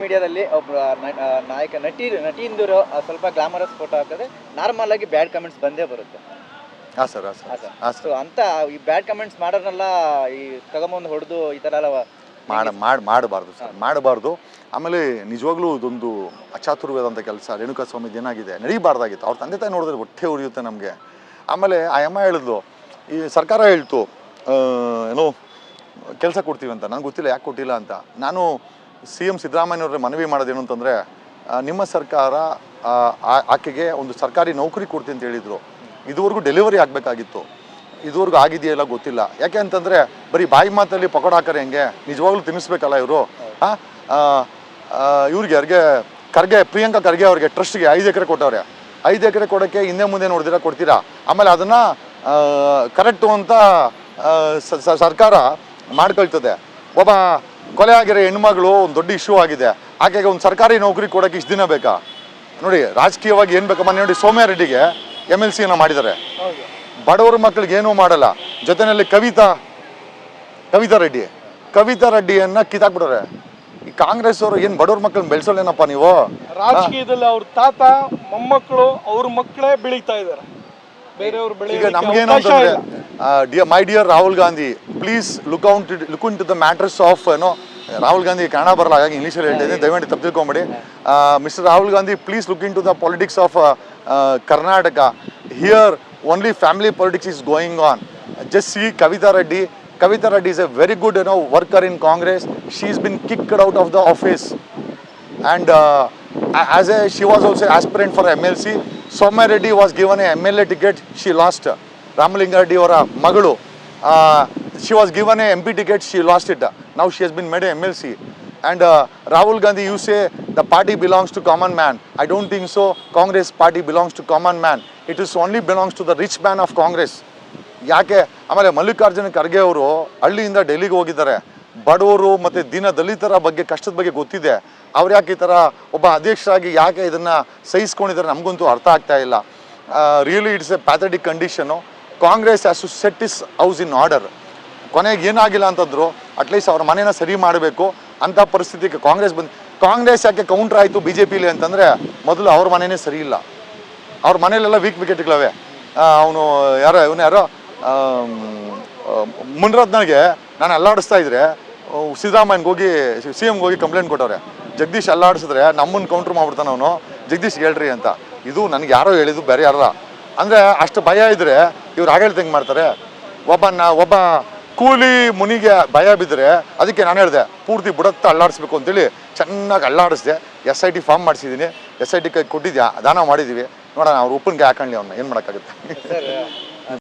ಮೀಡಿಯಾದಲ್ಲಿ ಒಬ್ಬ ನಾಯಕ ನಟಿ ನಟಿಯಿಂದ ಸ್ವಲ್ಪ ಗ್ಲಾಮರಸ್ ಫೋಟೋ ಹಾಕಿದ್ರೆ ನಾರ್ಮಲ್ ಆಗಿ ಬ್ಯಾಡ್ ಕಮೆಂಟ್ಸ್ ಬಂದೇ ಬರುತ್ತೆ. ಹಾಂ ಸರ್ ಹಾಂ ಸರ್. ಸರ್. ಹಾಂ ಸೊ ಸರ್ ಅಂತ ಈ ಬ್ಯಾಡ್ ಕಮೆಂಟ್ಸ್ ಮಾಡೋರ್ನೆಲ್ಲ ಈ ತಗೊಂಬಂದು ಹೊಡೆದು ಈ ಥರ ಎಲ್ಲ ಮಾಡ ಮಾಡಿ ಮಾಡಬಾರ್ದು ಸರ್. ಮಾಡಬಾರ್ದು. ಆಮೇಲೆ ನಿಜವಾಗ್ಲೂ ಇದೊಂದು ಅಚಾತುರ್ಯವಾದಂಥ ಕೆಲಸ. ರೇಣುಕಾ ಸ್ವಾಮಿದು ಏನಾಗಿದೆ ನಡೀಬಾರ್ದಾಗಿತ್ತು. ಅವ್ರ ತಂದೆ ತಾಯಿ ನೋಡಿದ್ರೆ ಹೊಟ್ಟೆ ಉರಿಯುತ್ತೆ ನಮಗೆ. ಆಮೇಲೆ ಆ ಅಮ್ಮ ಹೇಳಿದ್ಲು ಈ ಸರ್ಕಾರ ಹೇಳ್ತು ಏನು ಏನೋ ಕೆಲಸ ಕೊಡ್ತೀವಿ ಅಂತ. ನನಗೆ ಗೊತ್ತಿಲ್ಲ ಯಾಕೆ ಕೊಟ್ಟಿಲ್ಲ ಅಂತ. ನಾನು ಸಿ ಎಂ ಸಿದ್ದರಾಮಯ್ಯವ್ರ ಮನವಿ ಮಾಡೋದೇನು ಅಂತಂದರೆ ನಿಮ್ಮ ಸರ್ಕಾರ ಆಕೆಗೆ ಒಂದು ಸರ್ಕಾರಿ ನೌಕರಿ ಕೊಡ್ತೀನಿ ಅಂತ ಹೇಳಿದರು. ಇದುವರೆಗೂ ಡೆಲಿವರಿ ಆಗಬೇಕಾಗಿತ್ತು. ಇದುವರೆಗೂ ಆಗಿದೆಯಲ್ಲ ಗೊತ್ತಿಲ್ಲ. ಯಾಕೆ ಅಂತಂದರೆ, ಬರೀ ಬಾಯಿ ಮಾತಲ್ಲಿ ಪಕೋಡ ಹಾಕೋರೆ ಹೆಂಗೆ? ನಿಜವಾಗ್ಲೂ ತಿನ್ನಿಸ್ಬೇಕಲ್ಲ ಇವರು? ಇವ್ರಿಗೆ ಅವ್ರಿಗೆ ಖರ್ಗೆ, ಪ್ರಿಯಾಂಕಾ ಖರ್ಗೆ ಅವ್ರಿಗೆ ಟ್ರಸ್ಟ್ಗೆ ಐದು ಎಕರೆ ಕೊಟ್ಟವ್ರೆ. ಐದು ಎಕರೆ ಕೊಡೋಕ್ಕೆ ಹಿಂದೆ ಮುಂದೆ ನೋಡಿದಿರ ಕೊಡ್ತೀರಾ? ಆಮೇಲೆ ಅದನ್ನು ಕರೆಕ್ಟು ಅಂತ ಸರ್ಕಾರ ಮಾಡ್ಕೊಳ್ತದೆ. ಒಬ್ಬ ಕೊಲೆ ಆಗಿರೋ ಹೆಣ್ಮಗಳು ಒಂದು ದೊಡ್ಡ ಇಶ್ಯೂ ಆಗಿದೆ. ಆಕೆಗೆ ಒಂದು ಸರ್ಕಾರಿ ನೌಕರಿ ಕೊಡೋಕೆ ಇಷ್ಟು ದಿನ ಬೇಕಾ? ನೋಡಿ ರಾಜಕೀಯವಾಗಿ ಏನು ಬೇಕಮ್ಮ ನೋಡಿ ಸೋಮ್ಯಾರೆಡ್ಡಿಗೆ ಎಂ ಎಲ್ ಸಿಯನ್ನು ಮಾಡಿದ್ದಾರೆ. ಬಡವರ ಮಕ್ಕಳಿಗೆ ಏನೂ ಮಾಡಲ್ಲ. ಜೊತೆಯಲ್ಲಿ ಕವಿತಾ ಕವಿತಾ ರೆಡ್ಡಿ ಕವಿತಾ ರೆಡ್ಡಿಯನ್ನ ಕಿತ್ತಾಕ್ಬಿಡೋರೆ ಈ ಕಾಂಗ್ರೆಸ್ ಅವರು ಏನು ಬಡವ್ರ ಮಕ್ಕಳನ್ನ ಬೆಳೆಸೋಲ್ಲೇನಪ್ಪ ನೀವು? ರಾಜಕೀಯದಲ್ಲಿ ಅವ್ರ ತಾತ ಮೊಮ್ಮಕ್ಕಳು ಅವ್ರ ಮಕ್ಕಳೇ ಬೆಳೀತಾ ಇದ್ದಾರೆ. ಬೇರೆಯವ್ರು ಬೆಳೆಯ ನಮ್ಗೆ ನಮ್ಗೇನು dear my dear Rahul Gandhi please look out look into the matters of ಏನೋ ರಾಹುಲ್ ಗಾಂಧಿ ಕನ್ನಡ ಬರಲ್ಲ ಹಾಗಾಗಿ ಇಂಗ್ಲೀಷಲ್ಲಿ ಹೇಳ್ತಾ ಇದ್ದೀನಿ ದಯವಿಟ್ಟು ತಪ್ಪು ತಿಳ್ಕೊಂಬೇಡಿ mister Rahul Gandhi please look into the politics of Karnataka here only family politics is going on just see Kavitha Reddy Kavitha Reddy is a very good ಏನೋ worker in Congress she is been kicked out of the office and as a she was also aspirant for M L C Soumya Reddy was given a M L A ticket she Reddy Ramalinga Reddy ಅವರ ಮಗಳು. She was given a M P ticket she lost it now she has been made a M L C and Rahul Gandhi you say the party belongs to common man I don't think so Congress party belongs to common man it is only belongs to the rich man of Congress ಯಾಕೆ? ಆಮೇಲೆ ಮಲ್ಲಿಕಾರ್ಜುನ ಖರ್ಗೆ ಅವರು ಹಳ್ಳಿಯಿಂದ ಡೆಲ್ಲಿಗೆ ಹೋಗಿದ್ದಾರೆ. ಬಡವರು ಮತ್ತು ದಿನ ದಲಿತರ ಬಗ್ಗೆ, ಕಷ್ಟದ ಬಗ್ಗೆ ಗೊತ್ತಿದೆ. ಅವ್ರು ಯಾಕೆ ಈ ಥರ ಒಬ್ಬ ಅಧ್ಯಕ್ಷರಾಗಿ ಯಾಕೆ ಇದನ್ನು ಸಹಿಸ್ಕೊಂಡಿದ್ದಾರೆ ನಮಗಂತೂ ಅರ್ಥ ಆಗ್ತಾ ಇಲ್ಲ. Really it's a pathetic condition Congress has to set his house in order. ಕೊನೆಗೆ ಏನಾಗಿಲ್ಲ ಅಂತಂದ್ರು ಅಟ್ಲೀಸ್ಟ್ ಅವ್ರ ಮನೇನ ಸರಿ ಮಾಡಬೇಕು ಅಂಥ ಪರಿಸ್ಥಿತಿಗೆ ಕಾಂಗ್ರೆಸ್ ಬಂದು, ಕಾಂಗ್ರೆಸ್ ಯಾಕೆ ಕೌಂಟರ್ ಆಯಿತು ಬಿ ಜೆ ಪಿಲಿ ಅಂತಂದರೆ, ಮೊದಲು ಅವ್ರ ಮನೆಯೇ ಸರಿ ಇಲ್ಲ. ಅವ್ರ ಮನೇಲೆಲ್ಲ ವೀಕ್ ವಿಕೆಟ್ಗಳವೆ ಅವನು ಯಾರೋ, ಇವನು ಯಾರೋ ಮುನ್ರತ್ನಗೆ ನಾನು ಅಲ್ಲಾಡಿಸ್ತಾ ಇದ್ರೆ ಸಿದ್ದರಾಮಯ್ಯನಿಗೆ ಹೋಗಿ ಸಿ ಎಮ್ಗೆ ಹೋಗಿ ಕಂಪ್ಲೇಂಟ್ ಕೊಟ್ಟವ್ರೆ. ಜಗದೀಶ್ ಅಲ್ಲಾಡಿಸಿದ್ರೆ ನಮ್ಮನ್ನು ಕೌಂಟ್ರ್ ಮಾಡ್ಬಿಡ್ತಾನೆ ಅವನು. ಜಗದೀಶ್ ಹೇಳ್ರಿ ಅಂತ. ಇದು ನನಗೆ ಯಾರೋ ಹೇಳಿದ್ದು ಬೇರೆ ಯಾರಲ್ಲ. ಅಂದರೆ ಅಷ್ಟು ಭಯ ಇದ್ದರೆ ಇವ್ರು ಆಡಳಿತ ಹೆಂಗೆ ಮಾಡ್ತಾರೆ. ಒಬ್ಬ ಒಬ್ಬ ಕೂಲಿ ಮುನಿಗೆ ಭಯ ಬಿದ್ದರೆ ಅದಕ್ಕೆ ನಾನು ಹೇಳಿದೆ, ಪೂರ್ತಿ ಬುಡತ್ತ ಅಲ್ಲಾಡಿಸ್ಬೇಕು ಅಂತೇಳಿ ಚೆನ್ನಾಗಿ ಅಲ್ಲಾಡಿಸಿದೆ. ಎಸ್ ಐ ಟಿ ಫಾರ್ಮ್ ಮಾಡಿಸಿದ್ದೀನಿ. ಎಸ್ ಐ ಟಿ ಕೈ ಕೊಟ್ಟಿದ್ಯಾ? ದಾನ ಮಾಡಿದ್ದೀವಿ ನೋಡೋಣ, ಅವ್ರು ಉಪ್ಪಿನಕಾಯಿ ಹಾಕೊಳ್ಳಿ ಅವ್ನ ಏನು ಮಾಡೋಕ್ಕಾಗುತ್ತೆ?